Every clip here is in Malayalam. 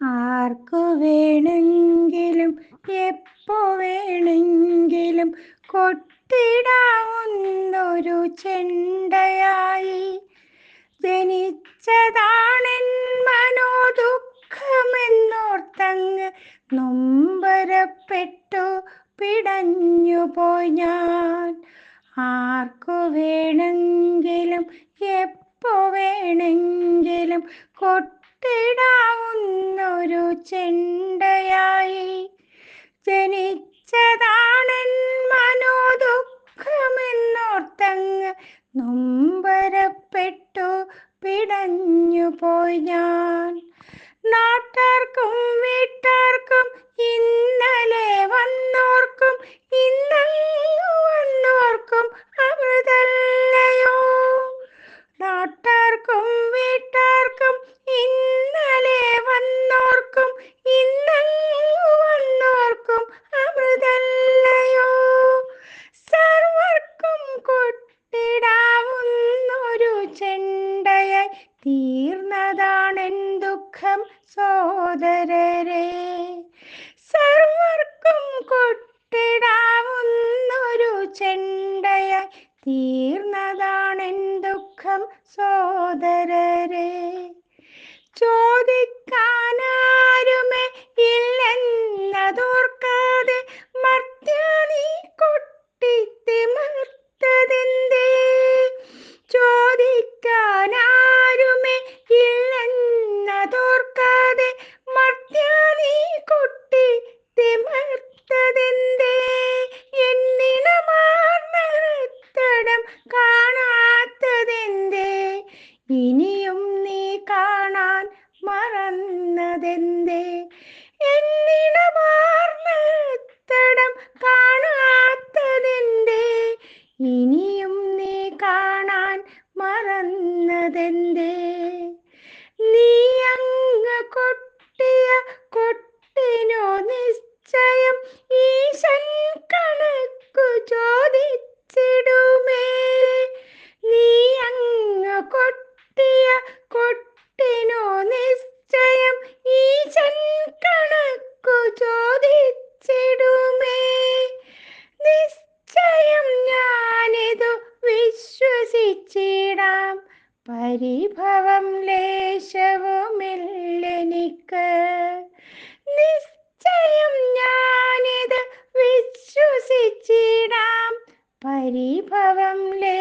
ആർക്കു വേണമെങ്കിലും എപ്പോ വേണമെങ്കിലും കൊട്ടിടാവുന്നൊരു ചെണ്ടയായി. ജനിച്ചതാണെൻ മനോദുഃഖമെന്നോർത്തങ്ങ് നൊമ്പരപ്പെട്ടു. പിടഞ്ഞു പോയി ഞാൻ. ആർക്കു വേണമെങ്കിലും എപ്പോ വേണമെങ്കിലും കൊട്ടിടാവുന്നൊരു ചെണ്ടയായി. ജനിച്ചതാണെൻ മനോദുഃഖമെന്നോർത്തങ്ങ് നൊമ്പരപ്പെട്ടു പിടഞ്ഞു പോയി ഞാൻ. നാട്ടാർക്കും വീട്ടാർക്കും ഇന്നലെ വന്നോർക്കും ഇന്നങ്ങു ദുഃഖം സോദരരെ. ചോദിക്കാനാരുമേ മറന്നതെന്തേ എന്നിടമാർന്നടം കാണാത്തതെന്തേ? ഇനിയും നീ കാണാൻ മറന്നതെന്തേ? നീ അങ്ങ് കൊട്ടിയ പരിഭവം ലേശവുമില്ലെനിക്ക്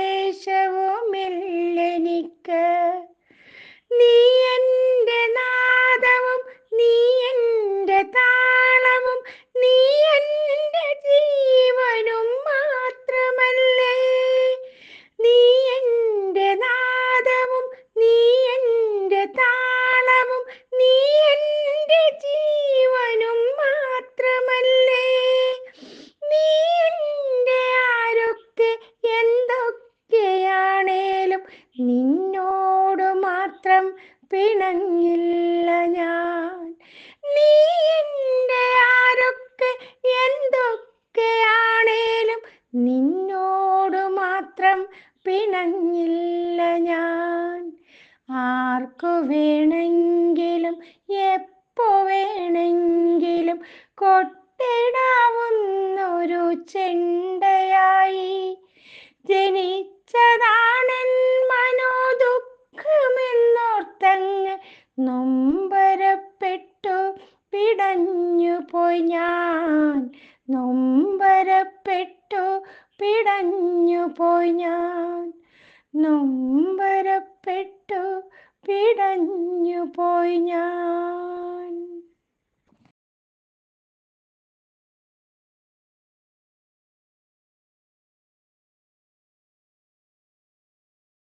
പിണങ്ങില്ല ഞാൻ. നീ എന്റെ ആരൊക്കെ എന്തൊക്കെയാണേലും നിന്നോട് മാത്രം പിണങ്ങില്ല ഞാൻ. ആർക്കു വേണമെങ്കിലും എപ്പോ വേണമെങ്കിലും കൊട്ടിടാവുന്നൊരു ചെണ്ടയായി. ജനിച്ചതാണെൻ നൊമ്പരപ്പെട്ടു പിടഞ്ഞു പോയി ഞാൻ. നൊമ്പരപ്പെട്ടു പിടഞ്ഞു പോയി ഞാൻ. നൊമ്പരപ്പെട്ടു പിടഞ്ഞു പോയി ഞാൻ.